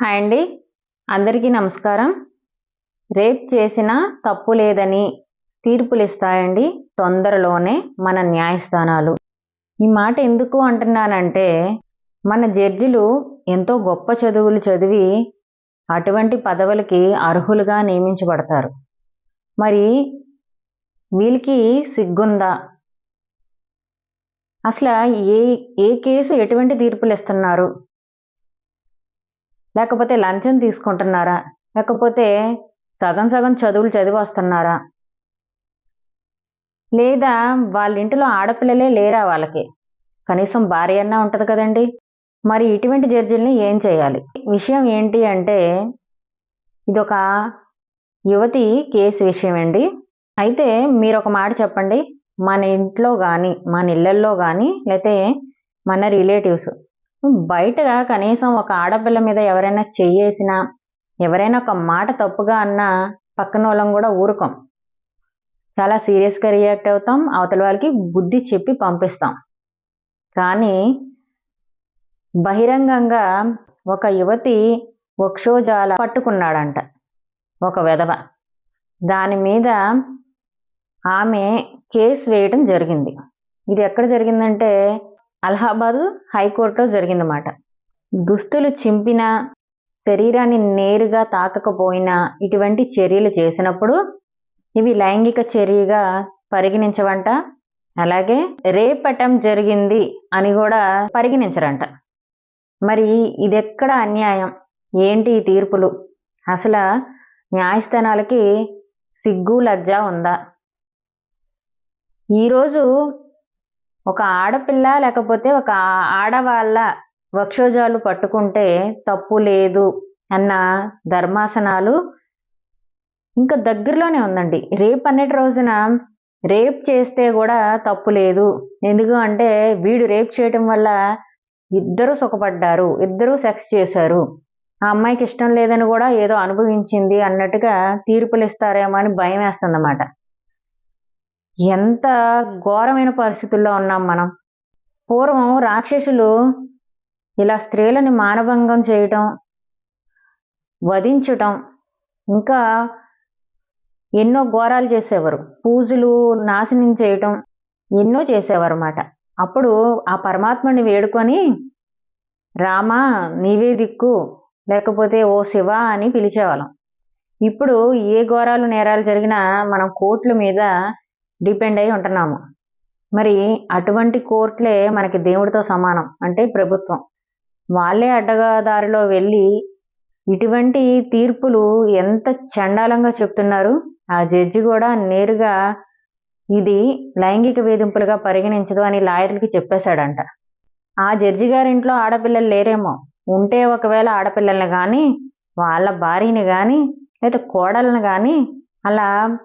Hi అండి. అందరికీ నమస్కారం. రేప్ చేసిన తప్పు లేదని తీర్పులు ఇస్తాయండి తొందరలోనే మన న్యాయస్థానాలు. ఈ మాట ఎందుకు అంటున్నానంటే మన జడ్జిలు ఎంతో గొప్ప చదువులు చదివి అటువంటి పదవులకి అర్హులుగా నియమించబడతారు. మరి వీళ్ళకి సిగ్గుందా? అసలు ఏ ఏ కేసు ఎటువంటి తీర్పులు ఇస్తున్నారు లేకపోతే లంచం తీసుకుంటున్నారా? లేకపోతే సగం సగం చదువులు చదివి వస్తున్నారా లేదా వాళ్ళ ఇంటిలో ఆడపిల్లలే లేరా వాళ్ళకి? కనీసం భార్య అన్నా ఉంటుంది కదండి. మరి ఇటువంటి జడ్జిల్ని ఏం చేయాలి? విషయం ఏంటి అంటే ఇది ఒక యువతి కేసు విషయం అండి అయితే మీరు ఒక మాట చెప్పండి. మన ఇంట్లో కానీ మన ఇళ్ళల్లో కానీ లేకపోతే మన రిలేటివ్స్ బయటగా కనీసం ఒక ఆడపిల్ల మీద ఎవరైనా చెయ్యేసినా ఎవరైనా ఒక మాట తప్పుగా అన్నా పక్కన వాళ్ళం కూడా ఊరుకోం. చాలా సీరియస్గా రియాక్ట్ అవుతాం అవతల వాళ్ళకి బుద్ధి చెప్పి పంపిస్తాం. కానీ బహిరంగంగా ఒక యువతి వక్షోజాల పట్టుకున్నాడంట ఒక వెధవ. దాని మీద ఆమె కేసు వేయడం జరిగింది. ఇది ఎక్కడ జరిగిందంటే అలహాబాదు హైకోర్టులో జరిగిందన్నమాట. దుస్తులు చింపిన శరీరాన్ని నేరుగా తాకకపోయినా ఇటువంటి చర్యలు చేసినప్పుడు ఇవి లైంగిక చర్యగా పరిగణించవంట. అలాగే రేపటం జరిగింది అని కూడా పరిగణించరంట. మరి ఇది ఎక్కడ అన్యాయం? ఏంటి ఈ తీర్పులు? అసలు న్యాయస్థానాలకి సిగ్గు లజ్జ ఉందా? ఈరోజు ఒక ఆడపిల్ల లేకపోతే ఒక ఆడవాళ్ళ వక్షోజాలు పట్టుకుంటే తప్పు లేదు అన్న ధర్మాసనాలు ఇంకా దగ్గరలోనే ఉందండి. రేపు అన్నిటి రోజున రేప్ చేస్తే కూడా తప్పు లేదు. ఎందుకు అంటే వీడు రేప్ చేయటం వల్ల ఇద్దరు సుఖపడ్డారు ఇద్దరు సెక్స్ చేశారు. ఆ అమ్మాయికి ఇష్టం లేదని కూడా ఏదో అనుభవించింది అన్నట్టుగా తీర్పులు ఇస్తారేమో అని భయం వేస్తుందన్నమాట. ఎంత ఘోరమైన పరిస్థితుల్లో ఉన్నాం మనం. పూర్వం రాక్షసులు ఇలా స్త్రీలని మానభంగం చేయటం వధించటం ఇంకా ఎన్నో ఘోరాలు చేసేవారు. పూజలు నాశనం చేయటం ఎన్నో చేసేవారు అన్నమాట అప్పుడు ఆ పరమాత్మని వేడుకొని రామా నీవే దిక్కు లేకపోతే ఓ శివ అని పిలిచేవాళ్ళం. ఇప్పుడు ఏ ఘోరాలు నేరాలు జరిగినా మనం కోట్ల మీద డిపెండ్ అయి ఉంటున్నాము. మరి అటువంటి కోర్టులే మనకి దేవుడితో సమానం అంటే ప్రభుత్వం. వాళ్ళే అడ్డదారిలో వెళ్ళి ఇటువంటి తీర్పులు ఎంత చండాలంగా చెప్తున్నారు ఆ జడ్జి కూడా నేరుగా ఇది లైంగిక వేధింపులుగా పరిగణించదు అని లాయర్లకి చెప్పేశాడంట. ఆ జడ్జి గారింట్లో ఆడపిల్లలు లేరేమో. ఉంటే ఒకవేళ ఆడపిల్లల్ని కానీ వాళ్ళ భార్యని కానీ లేదా కోడలను కానీ అలా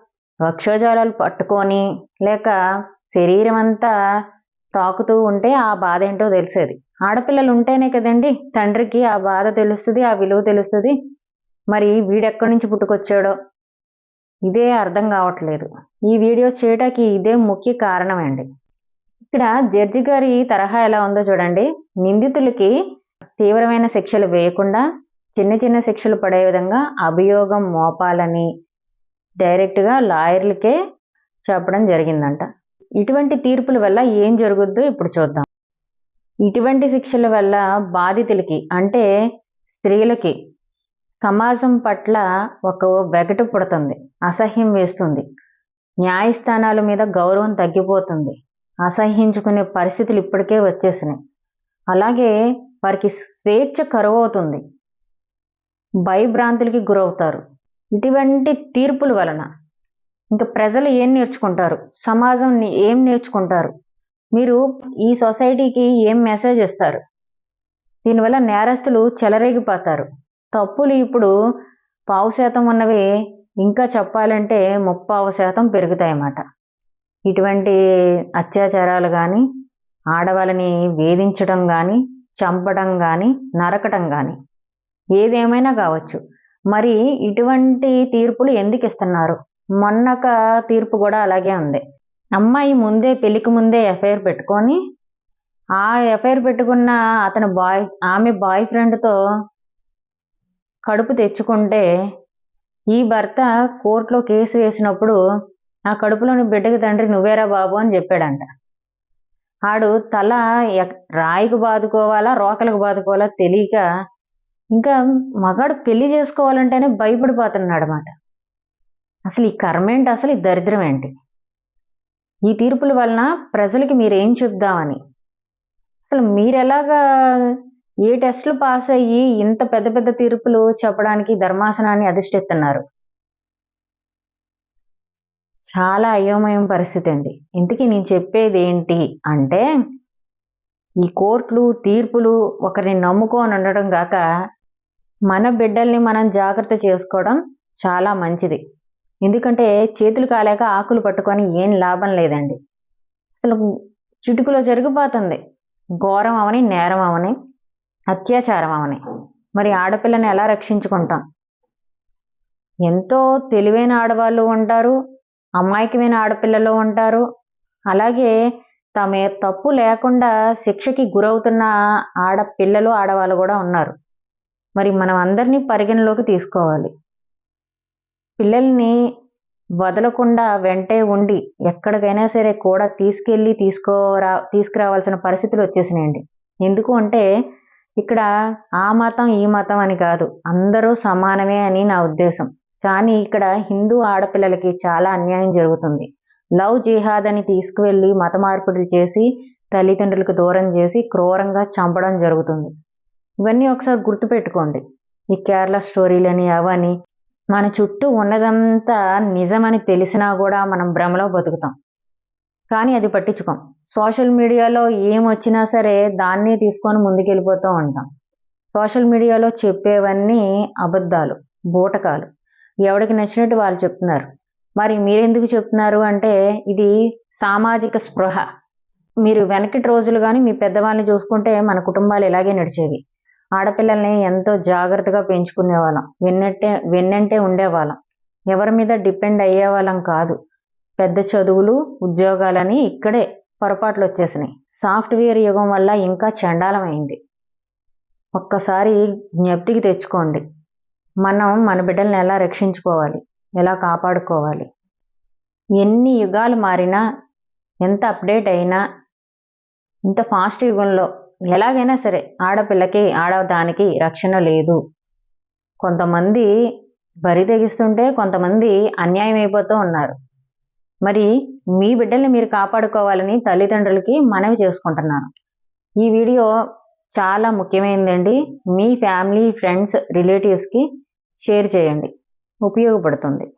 వక్షోజాలాలు పట్టుకొని లేక శరీరం అంతా తాకుతూ ఉంటే ఆ బాధ ఏంటో తెలిసేది. ఆడపిల్లలు ఉంటేనే కదండి తండ్రికి ఆ బాధ తెలుస్తుంది ఆ విలువ తెలుస్తుంది. మరి వీడెక్కడి నుంచి పుట్టుకొచ్చాడో? ఇదే అర్థం కావట్లేదు. ఈ వీడియో చేయటానికి ఇదే ముఖ్య కారణం అండి ఇక్కడ జడ్జి గారి తరహా ఎలా ఉందో చూడండి. నిందితులకి తీవ్రమైన శిక్షలు వేయకుండా చిన్న చిన్న శిక్షలు పడే విధంగా అభియోగం మోపాలని డైరెక్ట్గా లాయర్లకే చెప్పడం జరిగిందంట. ఇటువంటి తీర్పుల వల్ల ఏం జరుగుద్దో ఇప్పుడు చూద్దాం. ఇటువంటి శిక్షల వల్ల బాధితులకి అంటే స్త్రీలకి సమాజం పట్ల ఒక వెగటు పుడుతుంది అసహ్యం వేస్తుంది. న్యాయస్థానాల మీద గౌరవం తగ్గిపోతుంది. అసహ్యించుకునే పరిస్థితులు ఇప్పటికే వచ్చేసినాయి. అలాగే వారికి స్వేచ్ఛ కరువు అవుతుంది భయభ్రాంతులకి గురవుతారు. ఇటువంటి తీర్పుల వలన ఇంకా ప్రజలు ఏం నేర్చుకుంటారు? సమాజం ఏం నేర్చుకుంటారు? మీరు ఈ సొసైటీకి ఏం మెసేజ్ ఇస్తారు? దీనివల్ల నేరస్తులు చెలరేగిపోతారు. తప్పులు ఇప్పుడు పావు శాతం ఉన్నవి ఇంకా చెప్పాలంటే ముప్పావు శాతం పెరుగుతాయన్నమాట. ఇటువంటి అత్యాచారాలు కానీ ఆడవాళ్ళని వేధించడం కానీ చంపడం కానీ నరకటం కానీ ఏదేమైనా కావచ్చు. మరి ఇటువంటి తీర్పులు ఎందుకు ఇస్తున్నారు? మొన్నక తీర్పు కూడా అలాగే ఉంది. అమ్మాయి ముందే పెళ్ళికి ముందే ఎఫ్ఐఆర్ పెట్టుకొని ఆ ఎఫ్ఐఆర్ పెట్టుకున్న అతని బాయ్ ఆమె బాయ్ ఫ్రెండ్తో కడుపు తెచ్చుకుంటే ఈ భర్త కోర్టులో కేసు వేసినప్పుడు నా కడుపులోని బిడ్డకి తండ్రి నువ్వేరా బాబు అని చెప్పాడంట. ఆడు తల ఎక్- రాయికి బాదుకోవాలా రోకలకు బాదుకోవాలా తెలియక ఇంకా మగాడు పెళ్ళి చేసుకోవాలంటేనే భయపడిపోతున్నాడు అనమాట అసలు ఈ కర్మ ఏంటి? అసలు ఈ దరిద్రం ఏంటి? ఈ తీర్పుల వలన ప్రజలకి మీరేం చెప్దామని? అసలు మీరెలాగా ఏ టెస్టులు పాస్ అయ్యి ఇంత పెద్ద పెద్ద తీర్పులు చెప్పడానికి ధర్మాసనాన్ని అధిష్టిస్తున్నారు చాలా అయోమయం పరిస్థితి అండి. ఇంతకీ నేను చెప్పేది ఏంటి అంటే ఈ కోర్టులు తీర్పులు ఒకరిని నమ్ముకొని ఉండడం కాక మన బిడ్డల్ని మనం జాగ్రత్త చేసుకోవడం చాలా మంచిది. ఎందుకంటే చేతులు కాలేక ఆకులు పట్టుకొని ఏం లాభం లేదండి. అసలు చిటుకులో జరిగిపోతుంది. ఘోరం అవని నేరం అవని అత్యాచారం అవని. మరి ఆడపిల్లని ఎలా రక్షించుకుంటాం? ఎంతో తెలివైన ఆడవాళ్ళు ఉంటారు అమాయకమైన ఆడపిల్లలు ఉంటారు. అలాగే తమ తప్పు లేకుండా శిక్షకి గురవుతున్న ఆడపిల్లలు ఆడవాళ్ళు కూడా ఉన్నారు. మరి మనం అందరినీ పరిగణలోకి తీసుకోవాలి. పిల్లల్ని వదలకుండా వెంటే ఉండి ఎక్కడికైనా సరే కూడా తీసుకెళ్ళి తీసుకోరా తీసుకురావాల్సిన పరిస్థితులు వచ్చేసినాయండి. ఎందుకు అంటే ఇక్కడ ఆ మతం ఈ మతం అని కాదు. అందరూ సమానమే అని నా ఉద్దేశం. కానీ ఇక్కడ హిందూ ఆడపిల్లలకి చాలా అన్యాయం జరుగుతుంది. లవ్ జిహాద్ అని తీసుకువెళ్ళి మత మార్పిడులు చేసి తల్లిదండ్రులకు దూరం చేసి క్రూరంగా చంపడం జరుగుతుంది. ఇవన్నీ ఒకసారి గుర్తుపెట్టుకోండి. ఈ కేరళ స్టోరీలని అవని మన చుట్టూ ఉన్నదంతా నిజమని తెలిసినా కూడా మనం భ్రమలో బతుకుతాం. కానీ అది పట్టించుకోం. సోషల్ మీడియాలో ఏం వచ్చినా సరే దాన్ని తీసుకొని ముందుకెళ్ళిపోతూ ఉంటాం. సోషల్ మీడియాలో చెప్పేవన్నీ అబద్ధాలు బూటకాలు. ఎవడికి నచ్చినట్టు వాళ్ళు చెప్తున్నారు. మరి మీరెందుకు చెప్తున్నారు అంటే ఇది సామాజిక స్పృహ. మీరు వెనకటి రోజులు కానీ మీ పెద్దవాళ్ళని చూసుకుంటే మన కుటుంబాలు ఇలాగే నడిచేవి. ఆడపిల్లల్ని ఎంతో జాగ్రత్తగా పెంచుకునేవాళ్ళం. వెన్నట్టే వెన్నంటే ఉండేవాళ్ళం. ఎవరి మీద డిపెండ్ అయ్యేవాళ్ళం కాదు. పెద్ద చదువులు ఉద్యోగాలని ఇక్కడే పొరపాట్లు వచ్చేసినాయి. సాఫ్ట్వేర్ యుగం వల్ల ఇంకా చండాలమైంది. ఒక్కసారి జ్ఞప్తికి తెచ్చుకోండి. మనం మన బిడ్డల్ని ఎలా రక్షించుకోవాలి? ఎలా కాపాడుకోవాలి? ఎన్ని యుగాలు మారినా ఎంత అప్డేట్ అయినా ఇంత ఫాస్ట్ యుగంలో ఎలాగైనా సరే ఆడపిల్లకి ఆడదానికి రక్షణ లేదు. కొంతమంది బరి తెగిస్తుంటే కొంతమంది అన్యాయం అయిపోతూ ఉన్నారు. మరి మీ బిడ్డల్ని మీరు కాపాడుకోవాలని తల్లిదండ్రులకి మనవి చేసుకుంటున్నాను. ఈ వీడియో చాలా ముఖ్యమైనదండి మీ ఫ్యామిలీ ఫ్రెండ్స్ రిలేటివ్స్కి షేర్ చేయండి. ఉపయోగపడుతుంది.